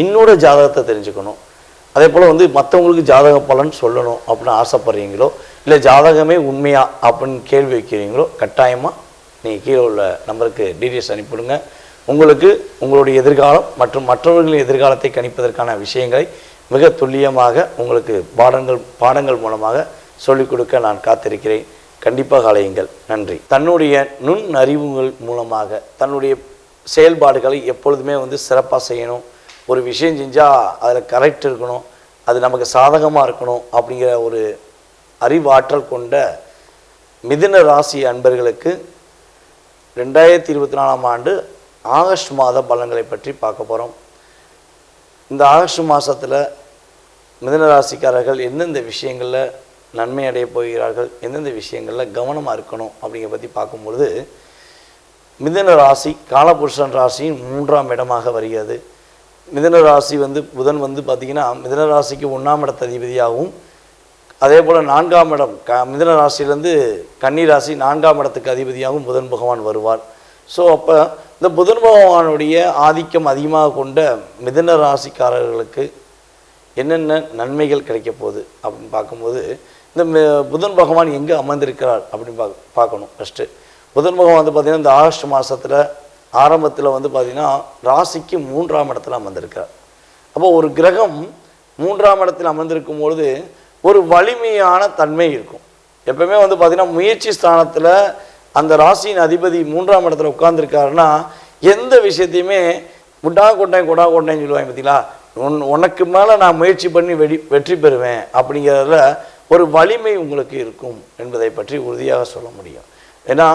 என்னோட ஜாதகத்தை தெரிஞ்சுக்கணும். அதே போல் வந்து மற்றவங்களுக்கு ஜாதக பலன் சொல்லணும் அப்படின்னு ஆசைப்படுறீங்களோ இல்லை ஜாதகமே உண்மையா அப்படின்னு கேள்வி வைக்கிறீங்களோ கட்டாயமாக நீங்கள் கீழே உள்ள நம்பருக்கு டீட்டெயில்ஸ் அனுப்பிவிடுங்க. உங்களுக்கு உங்களுடைய எதிர்காலம் மற்றும் மற்றவர்களின் எதிர்காலத்தை கணிப்பதற்கான விஷயங்களை மிக துல்லியமாக உங்களுக்கு பாடங்கள் பாடங்கள் மூலமாக சொல்லிக் கொடுக்க நான் காத்திருக்கிறேன். கண்டிப்பாக அலையுங்கள். நன்றி. தன்னுடைய நுண் அறிவுகள் மூலமாக தன்னுடைய செயல்பாடுகளை எப்பொழுதுமே வந்து சிறப்பாக செய்யணும். ஒரு விஷயம் செஞ்சால் அதில் கரெக்ட் இருக்கணும். அது நமக்கு சாதகமாக இருக்கணும் அப்படிங்கிற ஒரு அறிவாற்றல் கொண்ட மிதுன ராசி அன்பர்களுக்கு ரெண்டாயிரத்தி இருபத்தி நாலாம் ஆண்டு ஆகஸ்ட் மாத பலன்களை பற்றி பார்க்க போகிறோம் இந்த ஆகஸ்ட் மாதத்தில் மிதுன ராசிக்காரர்கள் எந்தெந்த விஷயங்களில் நன்மை அடைய போகிறார்கள் எந்தெந்த விஷயங்களில் கவனமாக இருக்கணும் அப்படிங்கிற பற்றி பார்க்கும்பொழுது மிதுன ராசி காலபுருஷன் ராசியின் மூன்றாம் இடமாக வருகிறது. மிதனராசி வந்து புதன் வந்து பார்த்திங்கன்னா மிதனராசிக்கு ஒன்றாம் இடத்த அதிபதியாகவும் அதே போல் நான்காம் இடம் க மிதன ராசியிலேருந்து கன்னி ராசி நான்காம் இடத்துக்கு அதிபதியாகவும் புதன் பகவான் வருவார். ஸோ அப்போ இந்த புதன் பகவானுடைய ஆதிக்கம் அதிகமாக கொண்ட மிதன ராசிக்காரர்களுக்கு என்னென்ன நன்மைகள் கிடைக்க போகுது அப்படின்னு பார்க்கும்போது இந்த புதன் பகவான் எங்கே அமர்ந்திருக்கிறார் அப்படின்னு பார்க்க பார்க்கணும் ஃபஸ்ட்டு புதன் பகவான் வந்து பார்த்திங்கன்னா இந்த ஆகஸ்ட் மாதத்தில் ஆரம்பத்தில் வந்து பார்த்திங்கன்னா ராசிக்கு மூன்றாம் இடத்துல அமர்ந்திருக்கார் அப்போ ஒரு கிரகம் மூன்றாம் இடத்தில் அமர்ந்திருக்கும் பொழுது ஒரு வலிமையான தன்மை இருக்கும். எப்பவுமே வந்து பார்த்திங்கன்னா முயற்சி ஸ்தானத்தில் அந்த ராசியின் அதிபதி மூன்றாம் இடத்துல உட்கார்ந்துருக்காருன்னா எந்த விஷயத்தையுமே முட்டா கொட்டேன் கொடா கொட்டேன்னு சொல்லுவாங்க பார்த்தீங்களா உன் உனக்கு மேலே நான் முயற்சி பண்ணி வெடி வெற்றி பெறுவேன் அப்படிங்கிறதுல ஒரு வலிமை உங்களுக்கு இருக்கும் என்பதை பற்றி உறுதியாக சொல்ல முடியும். ஏன்னா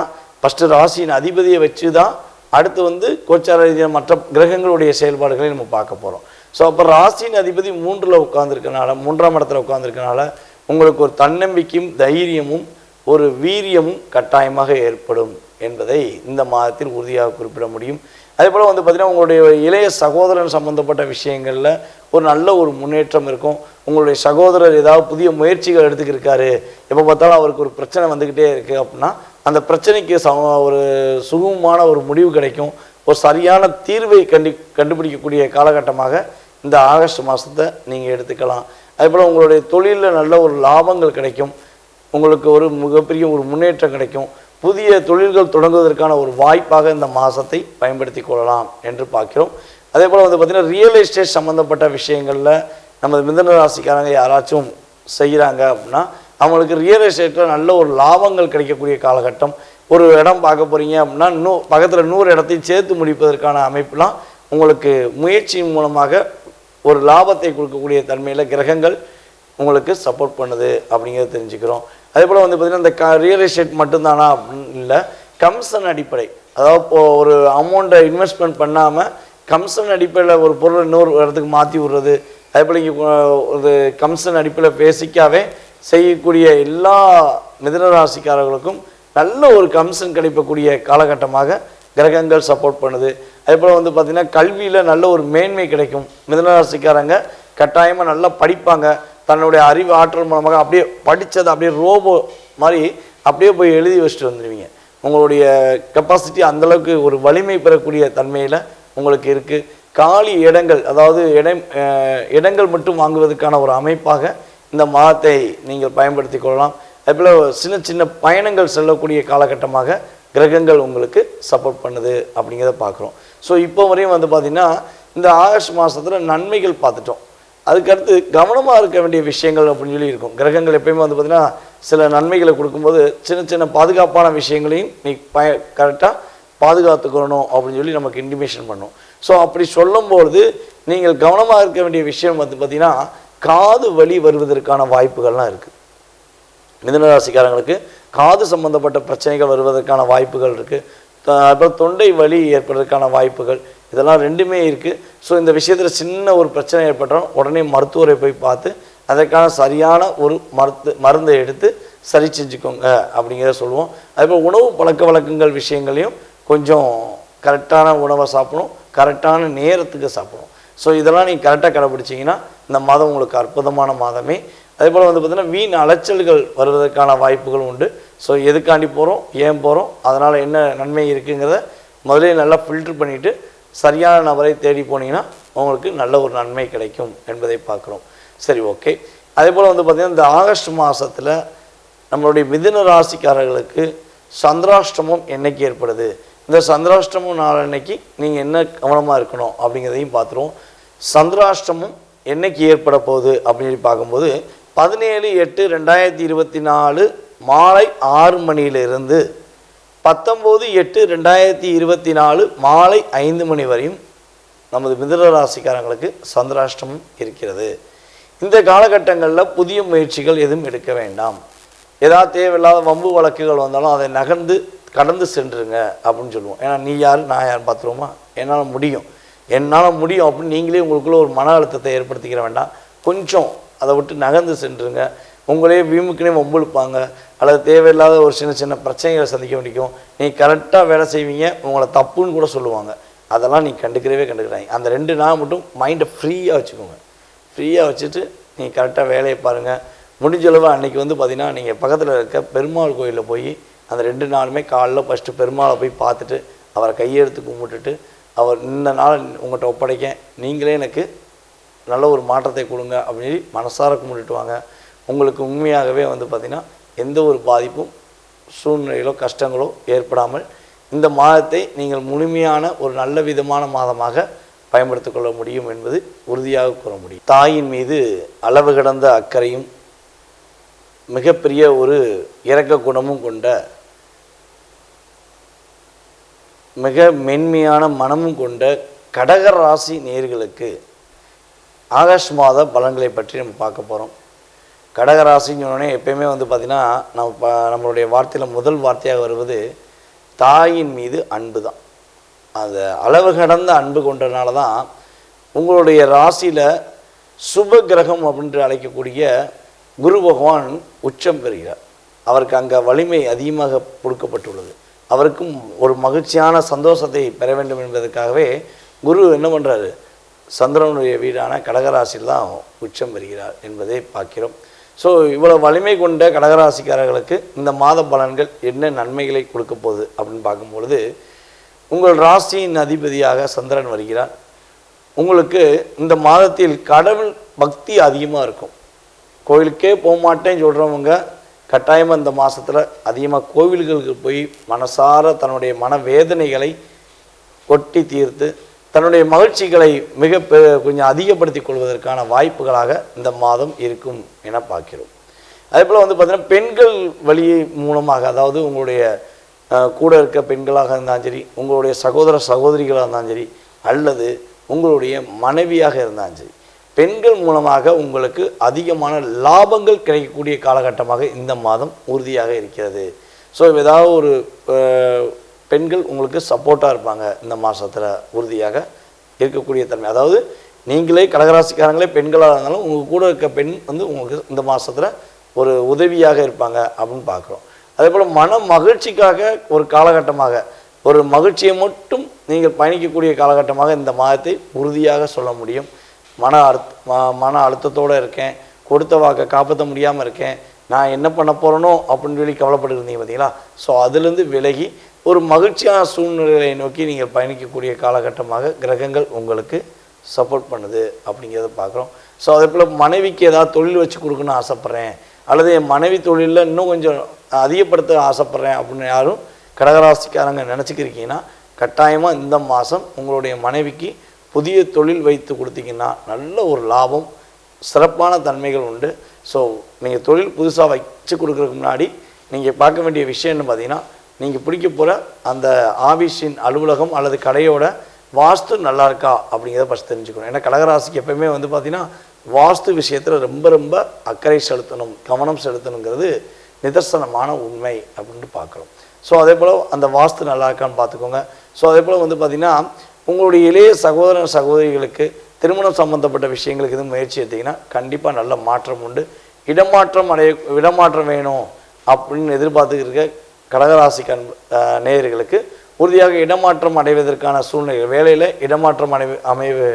ஃபஸ்ட்டு ராசியின் அதிபதியை வச்சு தான் அடுத்து வந்து கோச்சார ரீதியாக மற்ற கிரகங்களுடைய செயல்பாடுகளை நம்ம பார்க்க போகிறோம் ஸோ அப்போ ராசியின் அதிபதி மூன்றில் உட்காந்துருக்கனால மூன்றாம் இடத்துல உட்காந்துருக்கனால உங்களுக்கு ஒரு தன்னம்பிக்கையும் தைரியமும் ஒரு வீரியமும் கட்டாயமாக ஏற்படும் என்பதை இந்த மாதத்தில் உறுதியாக குறிப்பிட முடியும். அதே போல் வந்து பார்த்திங்கன்னா உங்களுடைய இளைய சகோதரன் சம்மந்தப்பட்ட விஷயங்களில் ஒரு நல்ல ஒரு முன்னேற்றம் இருக்கும். உங்களுடைய சகோதரர் ஏதாவது புதிய முயற்சிகள் எடுத்துக்கிருக்காரு. எப்போ பார்த்தாலும் அவருக்கு ஒரு பிரச்சனை வந்துக்கிட்டே இருக்குது அப்படின்னா அந்த பிரச்சனைக்கு சம ஒரு சுகமமான ஒரு முடிவு கிடைக்கும். ஒரு சரியான தீர்வை கண்டி கண்டுபிடிக்கக்கூடிய காலகட்டமாக இந்த ஆகஸ்ட் மாதத்தை நீங்கள் எடுத்துக்கலாம். அதே போல் உங்களுடைய தொழிலில் நல்ல ஒரு லாபங்கள் கிடைக்கும். உங்களுக்கு ஒரு மிகப்பெரிய ஒரு முன்னேற்றம் கிடைக்கும். புதிய தொழில்கள் தொடங்குவதற்கான ஒரு வாய்ப்பாக இந்த மாதத்தை பயன்படுத்தி கொள்ளலாம் என்று பார்க்கிறோம். அதே போல் வந்து பார்த்திங்கன்னா ரியல் எஸ்டேட் சம்மந்தப்பட்ட விஷயங்களில் நமது மிதன ராசிக்காரங்க யாராச்சும் செய்கிறாங்க அப்படின்னா அவங்களுக்கு ரியல் எஸ்டேட்டில் நல்ல ஒரு லாபங்கள் கிடைக்கக்கூடிய காலகட்டம். ஒரு இடம் பார்க்க போகிறீங்க அப்படின்னா நூ பக்கத்தில் நூறு இடத்தையும் சேர்த்து முடிப்பதற்கான அமைப்புலாம் உங்களுக்கு முயற்சியின் மூலமாக ஒரு லாபத்தை கொடுக்கக்கூடிய தன்மையில் கிரகங்கள் உங்களுக்கு சப்போர்ட் பண்ணுது அப்படிங்கிறத தெரிஞ்சுக்கிறோம். அதே போல் வந்து பார்த்திங்கன்னா இந்த க ரியல் எஸ்டேட் மட்டும்தானா அப்படின்னு இல்லை கம்சன் அடிப்படை. அதாவது இப்போ ஒரு அமௌண்ட்டை இன்வெஸ்ட்மெண்ட் பண்ணாமல் கம்சன் அடிப்படையில் ஒரு பொருள் இன்னொரு இடத்துக்கு மாற்றி விடுறது அதே போல் இங்கே ஒரு கம்சன் அடிப்படையில் பேசிக்காவே செய்யக்கூடிய எல்லா மிதனராசிக்காரர்களுக்கும் நல்ல ஒரு கம்சன் கிடைக்கக்கூடிய காலகட்டமாக கிரகங்கள் சப்போர்ட் பண்ணுது. அதே போல் வந்து பார்த்திங்கன்னா கல்வியில் நல்ல ஒரு மேன்மை கிடைக்கும். மிதனராசிக்காரங்க கட்டாயமாக நல்லா படிப்பாங்க. தன்னுடைய அறிவு ஆற்றல் மூலமாக அப்படியே படித்ததை அப்படியே ரோபோ மாதிரி அப்படியே போய் எழுதி வச்சுட்டு வந்துடுவீங்க உங்களுடைய கெப்பாசிட்டி அந்தளவுக்கு ஒரு வலிமை பெறக்கூடிய தன்மையில் உங்களுக்கு இருக்குது காலி இடங்கள் அதாவது இடம் இடங்கள் மட்டும் வாங்குவதற்கான ஒரு அமைப்பாக இந்த மாதத்தை நீங்கள் பயன்படுத்தி கொள்ளலாம். அதுபோல் சின்ன சின்ன பயணங்கள் செல்லக்கூடிய காலகட்டமாக கிரகங்கள் உங்களுக்கு சப்போர்ட் பண்ணுது அப்படிங்கிறத பார்க்குறோம். ஸோ இப்போ வரையும் வந்து பார்த்திங்கன்னா இந்த ஆகஸ்ட் மாதத்தில் நன்மைகள் பார்த்துட்டோம். அதுக்கடுத்து கவனமாக இருக்க வேண்டிய விஷயங்கள் அப்படின்னு சொல்லி இருக்கும். கிரகங்கள் எப்பயுமே வந்து பார்த்திங்கன்னா சில நன்மைகளை கொடுக்கும்போது சின்ன சின்ன பாதுகாப்பான விஷயங்களையும் நீ பய கரெக்டாக பாதுகாத்துக்கணும் அப்படின்னு சொல்லி நமக்கு இன்டிமேஷன் பண்ணும். ஸோ அப்படி சொல்லும்பொழுது நீங்கள் கவனமாக இருக்க வேண்டிய விஷயம் வந்து பார்த்திங்கன்னா காது வலி வருவதற்கான வாய்ப்புகள்லாம் இருக்குது மிதனராசிக்காரங்களுக்கு காது சம்பந்தப்பட்ட பிரச்சனைகள் வருவதற்கான வாய்ப்புகள் இருக்குது அப்புறம் தொண்டை வலி ஏற்படுறதுக்கான வாய்ப்புகள் இதெல்லாம் ரெண்டுமே இருக்குது ஸோ இந்த விஷயத்தில் சின்ன ஒரு பிரச்சனை ஏற்பட்டாலும் உடனே மருத்துவரை போய் பார்த்து அதற்கான சரியான ஒரு மருத்து மருந்தை எடுத்து சரி செஞ்சுக்கோங்க அப்படிங்கிறத சொல்லுவோம். அதேபோல் உணவு பழக்க வழக்கங்கள் விஷயங்களையும் கொஞ்சம் கரெக்டான உணவை சாப்பிடணும் கரெக்டான நேரத்துக்கு சாப்பிடணும். ஸோ இதெல்லாம் நீங்கள் கரெக்டாக கடைப்பிடிச்சிங்கன்னா இந்த மாதம் உங்களுக்கு அற்புதமான மாதமே. அதே போல் வந்து பார்த்திங்கன்னா வீண் அலைச்சல்கள் வருவதற்கான வாய்ப்புகள் உண்டு. ஸோ எதுக்காண்டி போகிறோம் ஏன் போகிறோம் அதனால் என்ன நன்மை இருக்குங்கிறத முதலே நல்லா ஃபில்டர் பண்ணிவிட்டு சரியான நபரை தேடி போனீங்கன்னா உங்களுக்கு நல்ல ஒரு நன்மை கிடைக்கும் என்பதை பார்க்குறோம். சரி ஓகே அதே போல் வந்து பார்த்திங்கன்னா இந்த ஆகஸ்ட் மாதத்தில் நம்மளுடைய மிதுன ராசிக்காரர்களுக்கு சந்திராஷ்டமம் என்னைக்கு ஏற்படுது? இந்த சந்திராஷ்டமம் நாளன்னைக்கு நீங்கள் என்ன கவனமாக இருக்கணும் அப்படிங்கிறதையும் பார்த்துருவோம். சந்திராஷ்டமம் என்னைக்கு ஏற்பட போகுது அப்படின்னு பார்க்கும்போது பதினேழு எட்டு ரெண்டாயிரத்தி இருபத்தி நாலு மாலை ஆறு மணியிலிருந்து பத்தொம்போது எட்டு ரெண்டாயிரத்தி இருபத்தி நாலு மாலை ஐந்து மணி வரையும் நமது மிதுன ராசிக்காரங்களுக்கு சந்திராஷ்டமம் இருக்கிறது. இந்த காலகட்டங்களில் புதிய முயற்சிகள் எதுவும் எடுக்க வேண்டாம். ஏதாவது தேவையில்லாத வம்பு வழக்குகள் வந்தாலும் அதை நகர்ந்து கடந்து சென்றுருங்க அப்படின்னு சொல்லுவோம். ஏன்னா நீ யார் நான் யார் பார்த்துருவோமா? என்னால் முடியும். என்னால் முடியும் அப்படின்னு நீங்களே உங்களுக்குள்ளே ஒரு மன அழுத்தத்தை ஏற்படுத்திக்கிற வேண்டாம். கொஞ்சம் அதை விட்டு நகர்ந்து சென்றுருங்க. உங்களே வீமுக்குனே வம்பிழுப்பாங்க. அல்லது தேவையில்லாத ஒரு சின்ன சின்ன பிரச்சனைகளை சந்திக்க முடியும் நீ கரெக்டாக வேலை செய்வீங்க. உங்களை தப்புன்னு கூட சொல்லுவாங்க. அதெல்லாம் நீ கண்டுக்கிறவே கண்டுக்கிறாங்க அந்த ரெண்டு நாள் மட்டும் மைண்டை ஃப்ரீயாக வச்சுக்கோங்க. ஃப்ரீயாக வச்சுட்டு நீங்கள் கரெக்டாக வேலையை பாருங்கள் முடிஞ்சளவு அன்றைக்கி வந்து பார்த்திங்கன்னா நீங்கள் பக்கத்தில் இருக்க பெருமாள் கோயிலில் போய் அந்த ரெண்டு நாளுமே காலைல ஃபஸ்ட்டு பெருமாளை போய் பார்த்துட்டு அவரை கையெடுத்து கும்பிட்டுட்டு அவர் இந்த நாள் உங்கள்கிட்ட ஒப்படைக்க நீங்களே எனக்கு நல்ல ஒரு மாற்றத்தை கொடுங்க அப்படின்னு சொல்லி மனசார கும்பிட்டுட்டு வாங்க. உங்களுக்கு உண்மையாகவே வந்து பார்த்திங்கன்னா எந்த ஒரு பாதிப்பும் சூழ்நிலைகளோ கஷ்டங்களோ ஏற்படாமல் இந்த மாதத்தை நீங்கள் முழுமையான ஒரு நல்ல விதமான மாதமாக பயன்படுத்திக் கொள்ள முடியும் என்பது உறுதியாக கூற முடியும். தாயின் மீது அளவு கடந்த அக்கறையும் மிகப்பெரிய ஒரு இரக்க குணமும் கொண்ட மிக மென்மையான மனமும் கொண்ட கடக ராசி நேர்களுக்கு ஆகஸ்ட் மாத பலன்களை பற்றி நம்ம பார்க்க போகிறோம் கடகராசின்னு சொன்னோடனே எப்பயுமே வந்து பார்த்திங்கன்னா நம்ம ப நம்மளுடைய வார்த்தையில் முதல் வார்த்தையாக வருவது தாயின் மீது அன்பு தான். அந்த அளவு கடந்த அன்பு கொண்டனால தான் உங்களுடைய ராசியில் சுப கிரகம் அப்படின்று அழைக்கக்கூடிய குரு பகவான் உச்சம் பெறுகிறார். அவருக்கு அங்கே வலிமை அதிகமாக கொடுக்கப்பட்டுள்ளது. அவருக்கும் ஒரு மகிழ்ச்சியான சந்தோஷத்தை பெற வேண்டும் என்பதற்காகவே குரு என்ன பண்ணுறாரு சந்திரனுடைய வீடான கடகராசியில் தான் உச்சம் வருகிறார் என்பதை பார்க்கிறோம். ஸோ இவ்வளோ வலிமை கொண்ட கடகராசிக்காரர்களுக்கு இந்த மாத பலன்கள் என்ன நன்மைகளை கொடுக்க போகுது அப்படின்னு பார்க்கும்பொழுது உங்கள் ராசியின் அதிபதியாக சந்திரன் வருகிறார். உங்களுக்கு இந்த மாதத்தில் கடவுள் பக்தி அதிகமாக இருக்கும். கோயிலுக்கே போக மாட்டேன்னு சொல்கிறவங்க கட்டாயமாக இந்த மாதத்தில் அதிகமாக கோவில்களுக்கு போய் மனசார தன்னுடைய மன வேதனைகளை கொட்டி தீர்த்து தன்னுடைய மகிழ்ச்சிகளை மிக பெ கொஞ்சம் அதிகப்படுத்தி கொள்வதற்கான வாய்ப்புகளாக இந்த மாதம் இருக்கும் என பார்க்கிறோம். அதே போல் வந்து பார்த்திங்கன்னா பெண்கள் வழி மூலமாக அதாவது உங்களுடைய கூட இருக்க பெண்களாக இருந்தாலும் சரி உங்களுடைய சகோதர சகோதரிகளாக இருந்தாலும் சரி அல்லது உங்களுடைய மனைவியாக இருந்தாலும் சரி பெண்கள் மூலமாக உங்களுக்கு அதிகமான லாபங்கள் கிடைக்கக்கூடிய காலகட்டமாக இந்த மாதம் உறுதியாக இருக்கிறது. ஸோ ஏதாவது ஒரு பெண்கள் உங்களுக்கு சப்போர்ட்டாக இருப்பாங்க இந்த மாதத்தில் உறுதியாக இருக்கக்கூடிய தன்மை. அதாவது நீங்களே கடகராசிக்காரங்களே பெண்களாக இருந்தாலும் உங்கள் கூட இருக்க பெண் வந்து உங்களுக்கு இந்த மாதத்தில் ஒரு உதவியாக இருப்பாங்க அப்படின்னு பார்க்குறோம். அதே போல் மன மகிழ்ச்சிக்காக ஒரு காலகட்டமாக ஒரு மகிழ்ச்சியை மட்டும் நீங்கள் பயணிக்கக்கூடிய காலகட்டமாக இந்த மாதத்தை உறுதியாக சொல்ல முடியும். மன அழுத் ம- மன அழுத்தத்தோடு இருக்கேன். கொடுத்த வாக்கை காப்பாற்ற முடியாமல் இருக்கேன். நான் என்ன பண்ண போகிறேனோ அப்படின்னு சொல்லி கவலைப்பட்டு இருந்தீங்க பார்த்தீங்களா ஸோ அதுலேருந்து விலகி ஒரு மகிழ்ச்சியான சூழ்நிலையை நோக்கி நீங்கள் பயணிக்கக்கூடிய காலகட்டமாக கிரகங்கள் உங்களுக்கு சப்போர்ட் பண்ணுது அப்படிங்கிறத பார்க்குறோம் ஸோ அதே போல் மனைவிக்கு ஏதாவது தொழில் வச்சு கொடுக்கணும்னு ஆசைப்பட்றேன். அல்லது என் மனைவி தொழிலில் இன்னும் கொஞ்சம் அதிகப்படுத்த ஆசைப்பட்றேன் அப்படின்னு யாரும் கடகராசிக்காரங்க நினச்சிக்கிருக்கீங்கன்னா கட்டாயமாக இந்த மாதம் உங்களுடைய மனைவிக்கு புதிய தொழில் வைத்து கொடுத்தீங்கன்னா நல்ல ஒரு லாபம் சிறப்பான தன்மைகள் உண்டு. ஸோ நீங்கள் தொழில் புதுசாக வச்சு கொடுக்குறதுக்கு முன்னாடி நீங்கள் பார்க்க வேண்டிய விஷயம்னு பார்த்தீங்கன்னா நீங்கள் பிடிக்க போகிற அந்த ஆஃபீஸின் அலுவலகம் அல்லது கடையோட வாஸ்து நல்லா இருக்கா அப்படிங்கிறத ஃபஸ்ட் தெரிஞ்சுக்கணும். ஏன்னா கடகராசிக்கு எப்பயுமே வந்து பார்த்தீங்கன்னா வாஸ்து விஷயத்தில் ரொம்ப ரொம்ப அக்கறை செலுத்தணும் கவனம் செலுத்தணுங்கிறது நிதர்சனமான உண்மை அப்படின்ட்டு பார்க்குறோம். ஸோ அதே போல் அந்த வாஸ்து நல்லா இருக்கான்னு பார்த்துக்கோங்க. ஸோ அதே போல் வந்து பார்த்திங்கன்னா உங்களுடைய இளைய சகோதர சகோதரிகளுக்கு திருமணம் சம்பந்தப்பட்ட விஷயங்களுக்கு எதுவும் முயற்சி எடுத்தீங்கன்னா கண்டிப்பாக நல்ல மாற்றம் உண்டு. இடமாற்றம் அடைய இடமாற்றம் வேணும் அப்படின்னு எதிர்பார்த்துக்கிட்டு இருக்க கடகராசி கண் நேயர்களுக்கு உறுதியாக இடமாற்றம் அடைவதற்கான சூழ்நிலைகள் வேலையில் இடமாற்றம் அடை அமைவு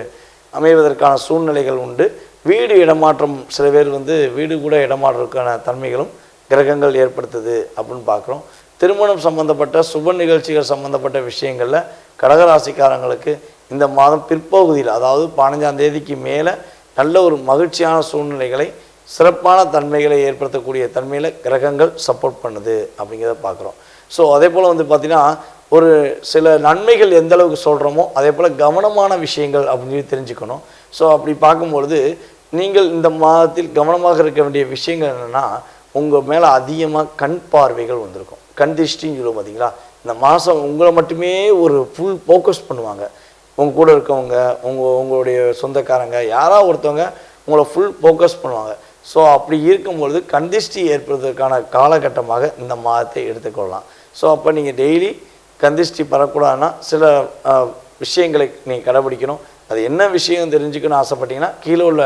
அமைவதற்கான சூழ்நிலைகள் உண்டு. வீடு இடமாற்றம் சில பேர் வந்து வீடு கூட இடமாற்றத்துக்கான தன்மைகளும் கிரகங்கள் ஏற்படுத்துது அப்படின்னு பார்க்குறோம். திருமணம் சம்பந்தப்பட்ட சுப நிகழ்ச்சிகள் சம்பந்தப்பட்ட விஷயங்களில் கடகராசிக்காரங்களுக்கு இந்த மாதம் பிற்பகுதியில் அதாவது பதினஞ்சாம் தேதிக்கு மேலே நல்ல ஒரு மகிழ்ச்சியான சூழ்நிலைகளை சிறப்பான தன்மைகளை ஏற்படுத்தக்கூடிய தன்மையில் கிரகங்கள் சப்போர்ட் பண்ணுது அப்படிங்கிறத பார்க்குறோம். ஸோ அதே போல் வந்து பார்த்திங்கன்னா ஒரு சில நன்மைகள் எந்த அளவுக்கு சொல்கிறோமோ அதே போல் கவனமான விஷயங்கள் அப்படின்னு தெரிஞ்சுக்கணும். ஸோ அப்படி பார்க்கும்பொழுது நீங்கள் இந்த மாதத்தில் கவனமாக இருக்க வேண்டிய விஷயங்கள் என்னென்னா உங்கள் மேலே அதிகமாக கண் பார்வைகள் வந்திருக்கும். கண் திருஷ்டின்னு சொல்லுவோம் பார்த்தீங்களா இந்த மாதம் உங்களை மட்டுமே ஒரு ஃபுல் ஃபோக்கஸ் பண்ணுவாங்க. உங்கள் கூட இருக்கவங்க உங்கள் உங்களுடைய சொந்தக்காரங்க யாராவது ஒருத்தவங்க உங்களை ஃபுல் ஃபோக்கஸ் பண்ணுவாங்க. ஸோ அப்படி இருக்கும்பொழுது கந்திஷ்டி ஏற்படுவதற்கான காலகட்டமாக இந்த மாதத்தை எடுத்துக்கொள்ளலாம். ஸோ அப்போ நீங்கள் டெய்லி கந்திஷ்டி பரக்கூடாதுன்னா சில விஷயங்களை நீங்கள் கடைபிடிக்கணும். அது என்ன விஷயம் தெரிஞ்சுக்கணும்னு ஆசைப்பட்டீங்கன்னா கீழே உள்ள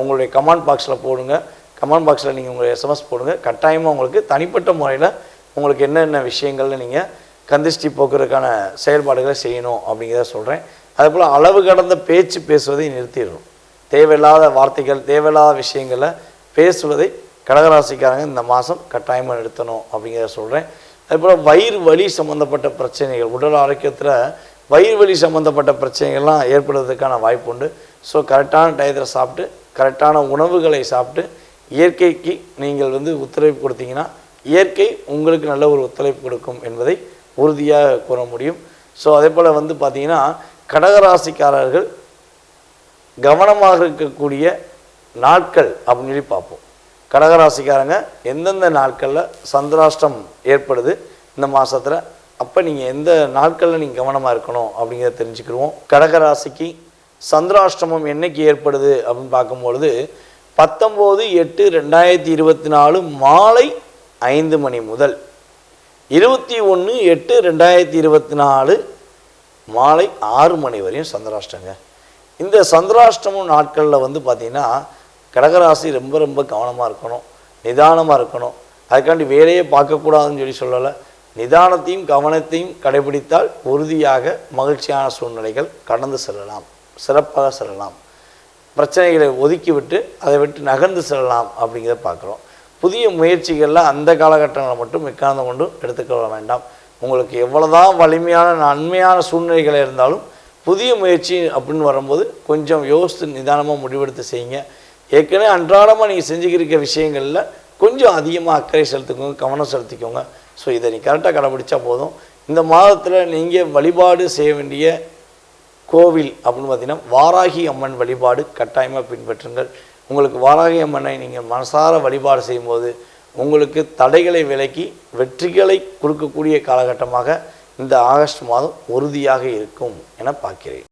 உங்களுடைய கமெண்ட் பாக்ஸில் போடுங்க. கமெண்ட் பாக்ஸில் நீங்கள் உங்களுடைய எஸ்எம்எஸ் போடுங்க. கட்டாயமாக உங்களுக்கு தனிப்பட்ட முறையில் உங்களுக்கு என்னென்ன விஷயங்கள்ல நீங்கள் கந்திஷ்டி போக்குறதுக்கான செயல்பாடுகளை செய்யணும் அப்படிங்கிறத சொல்கிறேன் அதுபோல் அளவு கடந்த பேச்சு பேசுவதை நிறுத்திடுறோம் தேவையில்லாத வார்த்தைகள் தேவையில்லாத விஷயங்களை பேசுவதை கடகராசிக்காரங்க இந்த மாதம் கட்டாயமாக நிறுத்தணும் அப்படிங்கிறத சொல்கிறேன் அதுபோல் வயிறு வலி சம்மந்தப்பட்ட பிரச்சனைகள் உடல் ஆரோக்கியத்தில் வயிறு வலி சம்மந்தப்பட்ட பிரச்சனைகள்லாம் ஏற்படுவதற்கான வாய்ப்பு உண்டு. ஸோ கரெக்டான டயத்தில் சாப்பிட்டு கரெக்டான உணவுகளை சாப்பிட்டு இயற்கைக்கு நீங்கள் வந்து உத்தரவு கொடுத்தீங்கன்னா இயற்கை உங்களுக்கு நல்ல ஒரு ஒத்துழைப்பு கொடுக்கும் என்பதை உறுதியாக கூற முடியும். ஸோ அதே போல் வந்து பார்த்திங்கன்னா கடகராசிக்காரர்கள் கவனமாக இருக்கக்கூடிய நாட்கள் அப்படின்னு சொல்லி பார்ப்போம். கடகராசிக்காரங்க எந்தெந்த நாட்களில் சந்திராஷ்டம் ஏற்படுது இந்த மாதத்தில் அப்போ நீங்கள் எந்த நாட்களில் நீங்கள் கவனமாக இருக்கணும் அப்படிங்கிறத தெரிஞ்சுக்கிடுவோம். கடகராசிக்கு சந்திராஷ்டமம் என்னைக்கு ஏற்படுது அப்படின்னு பார்க்கும்பொழுது பத்தொம்போது எட்டு ரெண்டாயிரத்தி இருபத்தி நாலு மாலை ஐந்து மணி முதல். இருபத்தி ஒன்று எட்டு ரெண்டாயிரத்தி இருபத்தி நாலு மாலை ஆறு மணி வரையும் சந்திராஷ்டங்க இந்த சந்திராஷ்டமம் நாட்களில் வந்து பார்த்திங்கன்னா கடகராசி ரொம்ப ரொம்ப கவனமாக இருக்கணும் நிதானமாக இருக்கணும். அதுக்காண்டி வேலையே பார்க்கக்கூடாதுன்னு சொல்லி சொல்லலை. நிதானத்தையும் கவனத்தையும் கடைபிடித்தால் உறுதியாக மகிழ்ச்சியான சூழ்நிலைகள் கடந்து செல்லலாம். சிறப்பாக செல்லலாம். பிரச்சனைகளை ஒதுக்கிவிட்டு அதை விட்டு நகர்ந்து செல்லலாம் அப்படிங்கிறத பார்க்குறோம். புதிய முயற்சிகளில் அந்த காலகட்டங்களை மட்டும் எக்காரணம் கொண்டும் எடுத்துக்கொள்ள வேண்டாம். உங்களுக்கு எவ்வளோதான் வலிமையான நன்மையான சூழ்நிலைகள் இருந்தாலும் புதிய முயற்சி அப்படின்னு வரும்போது கொஞ்சம் யோசித்து நிதானமாக முடிவெடுத்து செய்யுங்க. ஏற்கனவே அன்றாடமாக நீங்கள் செஞ்சுக்கிருக்க விஷயங்களில் கொஞ்சம் அதிகமாக அக்கறை செலுத்திக்கோங்க கவனம் செலுத்திக்கோங்க. ஸோ இதை நீ கரெக்டாக கடைபிடிச்சா போதும். இந்த மாதத்தில் நீங்கள் வழிபாடு செய்ய வேண்டிய கோவில் அப்படின்னு பார்த்தீங்கன்னா வாராகி அம்மன் வழிபாடு கட்டாயமாக பின்பற்றுங்கள். உங்களுக்கு வாராகி அம்மனை நீங்கள் மனசார வழிபாடு செய்யும்போது உங்களுக்கு தடைகளை விலக்கி வெற்றிகளை கொடுக்கக்கூடிய காலகட்டமாக இந்த ஆகஸ்ட் மாதம் உறுதியாக இருக்கும் என பார்க்கிறேன்.